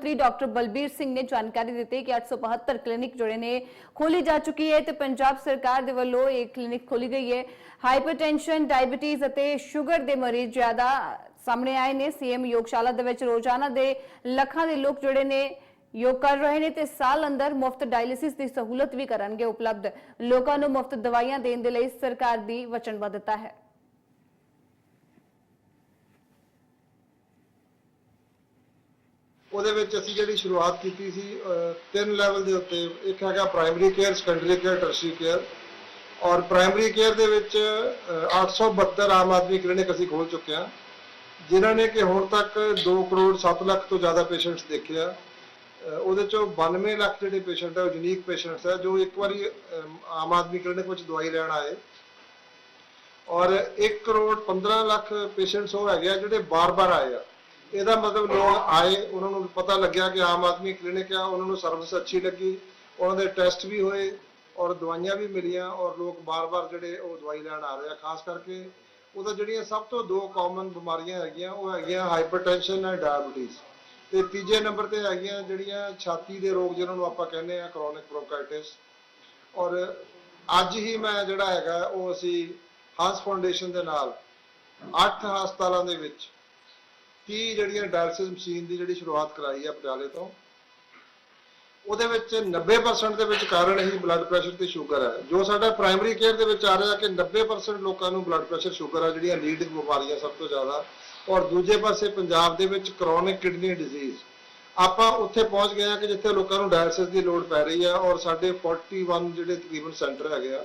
ਮੰਤਰੀ ਡਾਕਟਰ ਬਲਬੀਰ ਸਿੰਘ ਨੇ ਜਾਣਕਾਰੀ ਦਿੱਤੀ ਕਿ 872 ਕਲੀਨਿਕ ਜਿਹੜੇ ਨੇ ਖੋਲੀ ਜਾ ਚੁੱਕੀ ਹੈ ਤੇ ਪੰਜਾਬ ਸਰਕਾਰ ਦੇ ਵੱਲੋਂ ਇਹ ਕਲੀਨਿਕ ਖੋਲੀ ਗਈ ਹੈ। ਹਾਈਪਰਟੈਂਸ਼ਨ, ਡਾਇਬੀਟੀਜ਼ ਅਤੇ ਸ਼ੂਗਰ ਦੇ ਮਰੀਜ਼ ਜ਼ਿਆਦਾ ਸਾਹਮਣੇ ਆਏ ਨੇ। ਸੀਐਮ ਯੋਗਸ਼ਾਲਾ ਦੇ ਵਿੱਚ ਰੋਜ਼ਾਨਾ ਦੇ ਲੱਖਾਂ ਦੇ ਲੋਕ ਜਿਹੜੇ ਨੇ ਯੋਗ ਕਰ ਰਹੇ ਨੇ ਤੇ ਸਾਲ ਅੰਦਰ ਮੁਫਤ ਡਾਇਲਿਸਿਸ ਦੀ ਸਹੂਲਤ ਵੀ ਕਰਨਗੇ ਉਪਲਬਧ। ਲੋਕਾਂ ਨੂੰ ਮੁਫਤ ਦਵਾਈਆਂ ਦੇਣ ਦੇ ਲਈ ਸਰਕਾਰ ਦੀ ਵਚਨਬੱਧਤਾ ਹੈ। ਉਹਦੇ ਵਿੱਚ ਅਸੀਂ ਜਿਹੜੀ ਸ਼ੁਰੂਆਤ ਕੀਤੀ ਸੀ ਤਿੰਨ ਲੈਵਲ ਦੇ ਉੱਤੇ, ਇੱਕ ਹੈਗਾ primary care secondary care tertiary care ਔਰ ਪ੍ਰਾਇਮਰੀ ਕੇਅਰ ਦੇ ਵਿੱਚ 872 ਆਮ ਆਦਮੀ ਕਲੀਨਿਕ ਅਸੀਂ ਖੋਲ ਚੁੱਕੇ ਹਾਂ, ਜਿਨ੍ਹਾਂ ਨੇ ਕਿ ਹੁਣ ਤੱਕ 2 ਕਰੋੜ 7 ਲੱਖ ਤੋਂ ਜ਼ਿਆਦਾ ਪੇਸ਼ੈਂਟਸ ਦੇਖੇ ਆ ਉਹਦੇ ਚੋਂ 92 ਲੱਖ ਜਿਹੜੇ ਪੇਸ਼ੈਂਟ ਆ, ਉਹ ਯੂਨੀਕ ਪੇਸ਼ੈਂਟਸ ਆ, ਜੋ ਇੱਕ ਵਾਰੀ ਆਮ ਆਦਮੀ ਕਲੀਨਿਕ ਵਿੱਚ ਦਵਾਈ ਲੈਣ ਆਏ। ਔਰ 1 ਕਰੋੜ 15 ਲੱਖ ਪੇਸ਼ੈਂਟਸ ਉਹ ਹੈਗੇ ਆ ਜਿਹੜੇ ਬਾਰ-ਬਾਰ ਆਏ ਆ। ਇਹਦਾ ਮਤਲਬ ਲੋਕ ਆਏ, ਉਹਨਾਂ ਨੂੰ ਪਤਾ ਲੱਗਿਆ ਕਿ ਆਮ ਆਦਮੀ ਕਲੀਨਿਕ ਆ, ਉਹਨਾਂ ਨੂੰ ਸਰਵਿਸ ਅੱਛੀ ਲੱਗੀ, ਉਹਨਾਂ ਦੇ ਟੈਸਟ ਵੀ ਹੋਏ ਔਰ ਦਵਾਈਆਂ ਵੀ ਮਿਲੀਆਂ ਔਰ ਲੋਕ ਬਾਰ-ਬਾਰ ਜਿਹੜੇ ਉਹ ਦਵਾਈ ਲੈਣ ਆ ਰਹੇ ਆ, ਖਾਸ ਕਰਕੇ ਉਹਦਾ ਜਿਹੜੀਆਂ ਸਭ ਤੋਂ ਦੋ ਕਾਮਨ ਬਿਮਾਰੀਆਂ ਹੈਗੀਆਂ, ਉਹ ਹੈਗੀਆਂ ਹਾਈਪਰਟੈਂਸ਼ਨ ਐਂਡ ਡਾਇਬੀਟੀਜ਼ ਤੇ ਤੀਜੇ ਨੰਬਰ ਤੇ ਹੈਗੀਆਂ ਜਿਹੜੀਆਂ ਛਾਤੀ ਦੇ ਰੋਗ ਜਿਹਨਾਂ ਨੂੰ ਆਪਾਂ ਕਹਿੰਦੇ ਆ ਕ੍ਰੋਨਿਕ ਬ੍ਰੋਂਕਾਈਟਿਸ ਔਰ ਅੱਜ ਹੀ ਮੈਂ ਜਿਹੜਾ ਹੈਗਾ ਉਹ ਅਸੀਂ ਹੰਸ ਫਾਊਂਡੇਸ਼ਨ ਦੇ ਨਾਲ ਅੱਠ ਹਸਪਤਾਲਾਂ ਦੇ ਵਿੱਚ 30 ਜਿਹੜੀਆਂ ਡਾਇਲਿਸਿਸ ਮਸ਼ੀਨ ਦੀ ਜਿਹੜੀ ਸ਼ੁਰੂਆਤ ਕਰਾਈ ਹੈ ਪਟਿਆਲੇ ਤੋਂ, ਉਹਦੇ ਵਿੱਚ 90% ਦੇ ਵਿੱਚ ਕਾਰਨ ਹੀ ਬਲੱਡ ਪ੍ਰੈਸ਼ਰ ਤੇ ਸ਼ੂਗਰ ਹੈ ਜੋ ਸਾਡਾ ਪ੍ਰਾਇਮਰੀ ਕੇਅਰ ਦੇ ਵਿੱਚ ਆ ਰਿਹਾ ਕਿ 90% ਲੋਕਾਂ ਨੂੰ ਬਲੱਡ ਪ੍ਰੈਸ਼ਰ ਸ਼ੂਗਰ ਆ, ਜਿਹੜੀਆਂ ਲੀਡਿੰਗ ਬਿਮਾਰੀਆਂ ਸਭ ਤੋਂ ਜ਼ਿਆਦਾ। ਔਰ ਦੂਜੇ ਪਾਸੇ ਪੰਜਾਬ ਦੇ ਵਿੱਚ ਕ੍ਰੋਨਿਕ ਕਿਡਨੀ ਡਿਜ਼ੀਜ਼ ਆਪਾਂ ਉੱਥੇ ਪਹੁੰਚ ਗਏ ਆ ਕਿ ਜਿੱਥੇ ਲੋਕਾਂ ਨੂੰ ਡਾਇਲਿਸਿਸ ਦੀ ਲੋੜ ਪੈ ਰਹੀ ਆ ਔਰ ਸਾਡੇ 41 ਜਿਹੜੇ ਤਕਰੀਬਨ ਸੈਂਟਰ ਹੈਗੇ ਆ,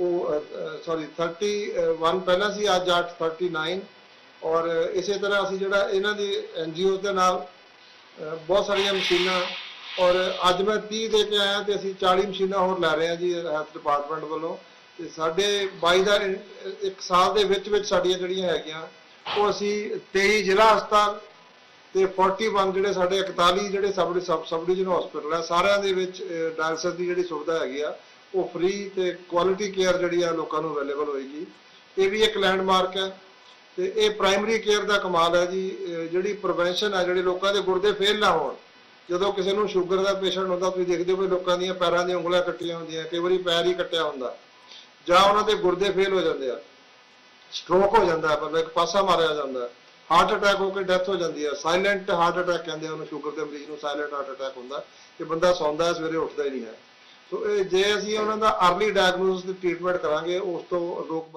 ਉਹ ਸੌਰੀ 31 ਪਹਿਲਾਂ ਸੀ, ਅੱਜ 8 39 ਔਰ ਇਸੇ ਤਰ੍ਹਾਂ ਅਸੀਂ ਜਿਹੜਾ ਇਹਨਾਂ ਦੀ ਐਨਜੀਓ ਦੇ ਨਾਲ ਬਹੁਤ ਸਾਰੀਆਂ ਮਸ਼ੀਨਾਂ, ਔਰ ਅੱਜ ਮੈਂ 30 ਦੇ ਕੇ ਆਇਆ ਤੇ ਅਸੀਂ 40 ਮਸ਼ੀਨਾਂ ਹੋਰ ਲੈ ਰਹੇ ਹਾਂ ਜੀ, ਹੈਲਥ ਡਿਪਾਰਟਮੈਂਟ ਵੱਲੋਂ। ਤੇ ਸਾਡੇ 22 ਦਾ ਇੱਕ ਸਾਲ ਦੇ ਵਿੱਚ ਵਿੱਚ ਸਾਡੀਆਂ ਜਿਹੜੀਆਂ ਹੈਗੀਆਂ, ਉਹ ਅਸੀਂ 23 ਜ਼ਿਲ੍ਹਾ ਹਸਪਤਾਲ ਤੇ 41 ਜਿਹੜੇ ਸਾਡੇ 41 ਜਿਹੜੇ ਸਬ ਸਬ ਸਬ ਡਿਵੀਜ਼ਨ ਹਸਪੀਟਲ ਆ, ਸਾਰਿਆਂ ਦੇ ਵਿੱਚ ਡਾਇਲਸਿਸ ਦੀ ਜਿਹੜੀ ਸੁਵਿਧਾ ਹੈਗੀ ਆ, ਉਹ ਫ੍ਰੀ ਤੇ ਕੁਆਲਿਟੀ ਕੇਅਰ ਜਿਹੜੀ ਆ ਲੋਕਾਂ ਨੂੰ ਅਵੇਲੇਬਲ ਹੋਏਗੀ। ਇਹ ਵੀ ਇੱਕ ਲੈਂਡਮਾਰਕ ਹੈ। ਤੇ ਇਹ ਪ੍ਰਾਇਮਰੀ ਕੇਅਰ ਦਾ ਕਮਾਲ ਹੈ ਜੀ ਜਿਹੜੀ ਪ੍ਰੀਵੈਂਸ਼ਨ ਹੈ, ਜਿਹੜੇ ਲੋਕਾਂ ਦੇ ਗੁਰਦੇ ਫੇਲ ਨਾ ਹੋਣ, ਜਦੋਂ ਕਿਸੇ ਨੂੰ ਸ਼ੂਗਰ ਦਾ ਪੇਸ਼ੈਂਟ ਹੁੰਦਾ, ਤੁਸੀਂ ਦੇਖਦੇ ਹੋ ਕਿ ਲੋਕਾਂ ਦੀਆਂ ਪੈਰਾਂ ਦੀਆਂ ਉਂਗਲਾਂ ਕੱਟੀਆਂ ਹੁੰਦੀਆਂ, ਕਈ ਵਾਰੀ ਪੈਰ ਹੀ ਕੱਟਿਆ ਹੁੰਦਾ, ਜਾਂ ਉਹਨਾਂ ਦੇ ਗੁਰਦੇ ਫੇਲ ਹੋ ਜਾਂਦੇ ਆ ਸਟ੍ਰੋਕ ਹੋ ਜਾਂਦਾ, ਮਤਲਬ ਇੱਕ ਪਾਸਾ ਮਾਰਿਆ ਜਾਂਦਾ ਹਾਰਟ ਅਟੈਕ ਹੋ ਕੇ ਡੈਥ ਹੋ ਜਾਂਦੀ ਹੈ ਸਾਇਲੈਂਟ ਹਾਰਟ ਅਟੈਕ ਕਹਿੰਦੇ ਉਹਨੂੰ ਸ਼ੂਗਰ ਦੇ ਮਰੀਜ਼ ਨੂੰ ਸਾਇਲੈਂਟ ਹਾਰਟ ਅਟੈਕ ਹੁੰਦਾ, ਕਿ ਬੰਦਾ ਸੌਂਦਾ ਹੈ ਸਵੇਰੇ ਉੱਠਦਾ ਹੀ ਨਹੀਂ ਹੈ। ਸੋ ਇਹ ਜੇ ਅਸੀਂ ਉਹਨਾਂ ਦਾ ਅਰਲੀ ਡਾਇਗਨੋਸਿਸ ਤੇ ਟ੍ਰੀਟਮੈਂਟ ਕਰਾਂਗੇ, ਉਸ ਤੋਂ ਰੋਕ